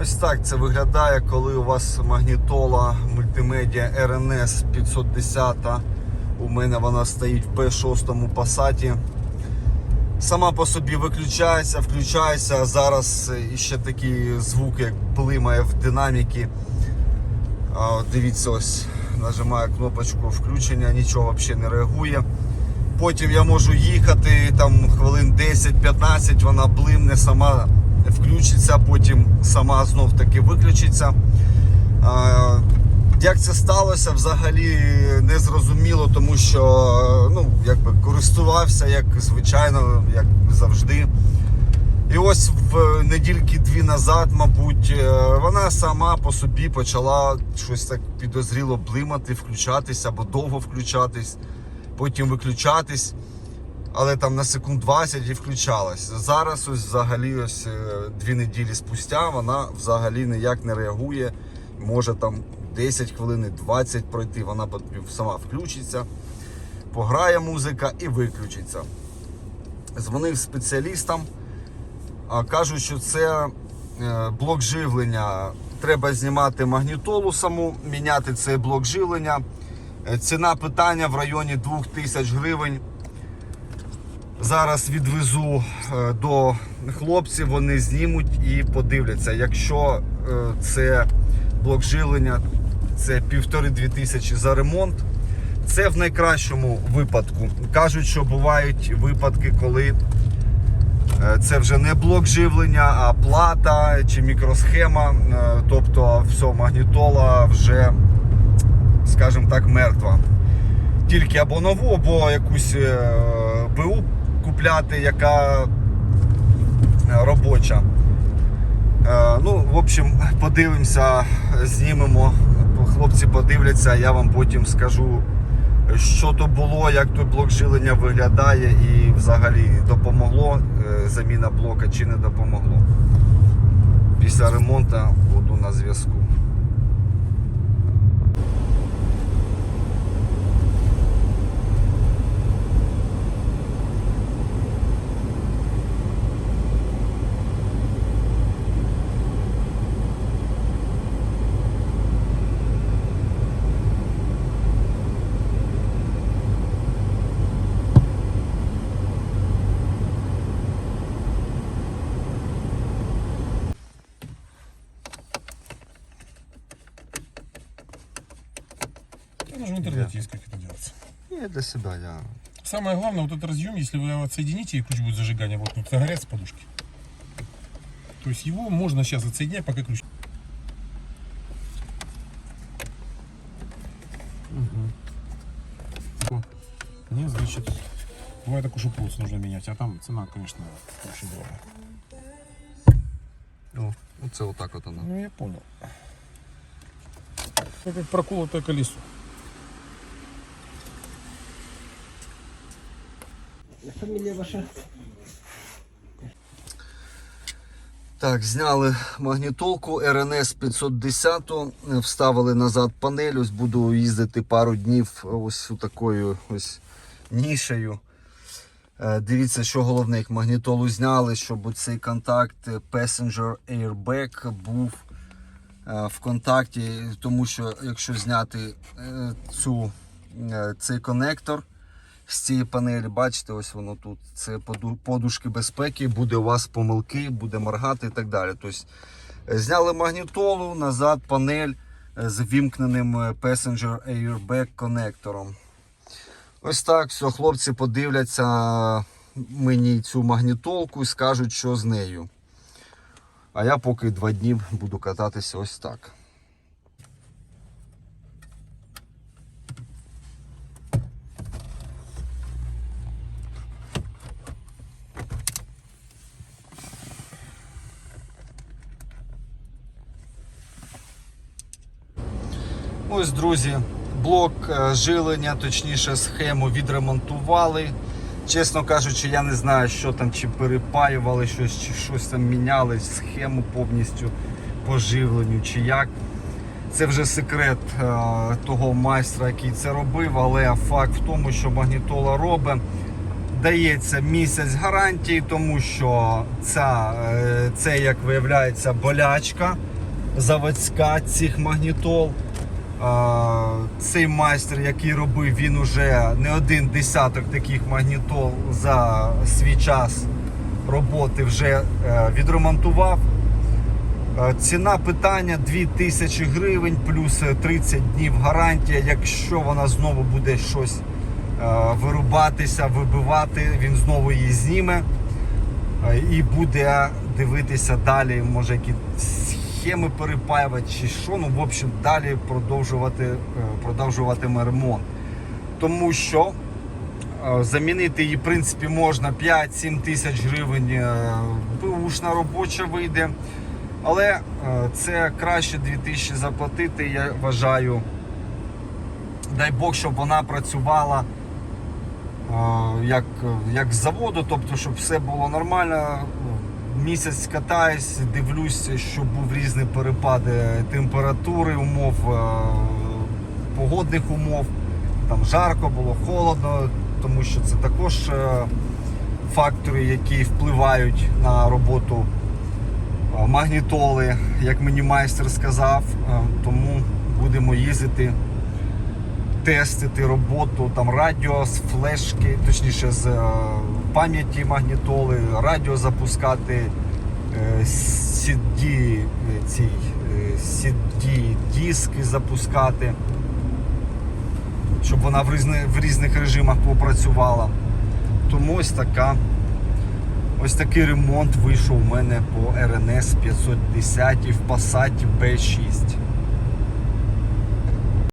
Ось так це виглядає, коли у вас магнітола мультимедіа RNS 510. У мене вона стоїть в P6 пасаті. Сама по собі виключається, включається. Зараз іще такий звук, як блимає в динаміки. Дивіться, ось нажимаю кнопочку включення, нічого взагалі не реагує. Потім я можу їхати там хвилин 10-15, вона блимне, сама включиться, потім сама знов таки виключиться. Як це сталося, взагалі не зрозуміло, тому що ну, якби користувався як звичайно, як завжди. І ось в недільки дві назад, мабуть, е, вона сама по собі почала щось так підозріло блимати, включатись або довго включатись, потім виключатись, але там на секунд 20 і включалась. Зараз ось взагалі ось е, дві неділі спустя вона взагалі ніяк не реагує. Може там 10 хвилин, 20 пройти, вона сама включиться, пограє музика і виключиться. Дзвонив спеціалістам. Кажуть, що це е, блок живлення. Треба знімати магнітолу саму, міняти цей блок живлення. Е, Ціна питання в районі 2000 гривень. Зараз відвезу е, до хлопців, вони знімуть і подивляться. Якщо е, це блок живлення, це півтори-дві тисячі за ремонт. Це в найкращому випадку. Кажуть, що бувають випадки, коли Е, Це вже не блок живлення, а плата чи мікросхема. Тобто все, магнітола вже, скажімо так, мертва. Тільки або нову, або якусь БУ купляти, яка е, робоча. Е, Ну, в общем, подивимося, знімемо. Хлопці подивляться, я вам потім скажу, що то було, як той блок живлення виглядає і взагалі допомогло е, заміна блока чи не допомогло. Після ремонту буду на зв'язку. Это же в интернете есть, как это делается. Ні, для себе я. Самое главное, вот этот разъем, если вы его отсоедините и ключ будет зажигания, вот тут загорятся подушки. То есть его можно сейчас отсоединять, пока ключ. О, Не, значит, бывает так уж и пульс нужно менять, а там цена, конечно, очень дорогая. О, оце отак от воно. Ну, я понял. Это как проколотое колесо. Фамілія ваша? Так, зняли магнітолку RNS 510, вставили назад панель. Ось буду їздити пару днів ось такою ось нішею. Е, Дивіться, що головне, як магнітолу зняли, щоб цей контакт е, Passenger Airbag був е, в контакті, тому що якщо зняти цю, цей конектор з цієї панелі, бачите, ось воно тут. Це подушки безпеки, буде у вас помилки, буде моргати і так далі. Тобто е, зняли магнітолу, назад панель е, з вімкненим е, Passenger Airbag конектором. Ось так, все, хлопці подивляться мені цю магнітолку і скажуть, що з нею. А я поки два дні буду кататися ось так. Ось, друзі, блок е, жилення, точніше схему відремонтували. Чесно кажучи, я не знаю, що там, чи перепаювали щось, чи щось там міняли, схему повністю по живленню, чи як. Це вже секрет е, того майстра, який це робив, але факт в тому, що магнітола робить. дається місяць гарантії, тому що ця, е, це, як виявляється, болячка заводська цих магнітол. Цей майстер, який робив, він уже не один десяток таких магнітол за свій час роботи вже е, відремонтував. Е, Ціна питання 2000 гривень плюс е, 30 днів гарантія. Якщо вона знову буде щось е, вирубатися, вибивати, він знову її зніме е, і буде дивитися далі, може які схеми перепаювати чи що. Ну, в общем, далі продовжувати, е, продовжуватиме ремонт. Тому що е, замінити її, в принципі, можна 5-7 тисяч гривень. е, Бушна робоча вийде. Але це краще 2000 заплатити, я вважаю. Дай Бог, щоб вона працювала як, як з заводу, тобто, щоб все було нормально. Місяць катаюсь, дивлюсь, що був різні перепади температури, умов, е, погодних умов. Там жарко було, холодно, тому що це також е, фактори, які впливають на роботу е, магнітоли, як мені майстер сказав. Тому будемо їздити, тестити роботу там радіо з флешки, точніше з е, пам'яті магнітоли, радіо запускати, CD, ці, CD диски запускати, щоб вона в різних, в різних режимах попрацювала. Тому ось така. Ось такий ремонт вийшов у мене по РНС 510 в Passat B6.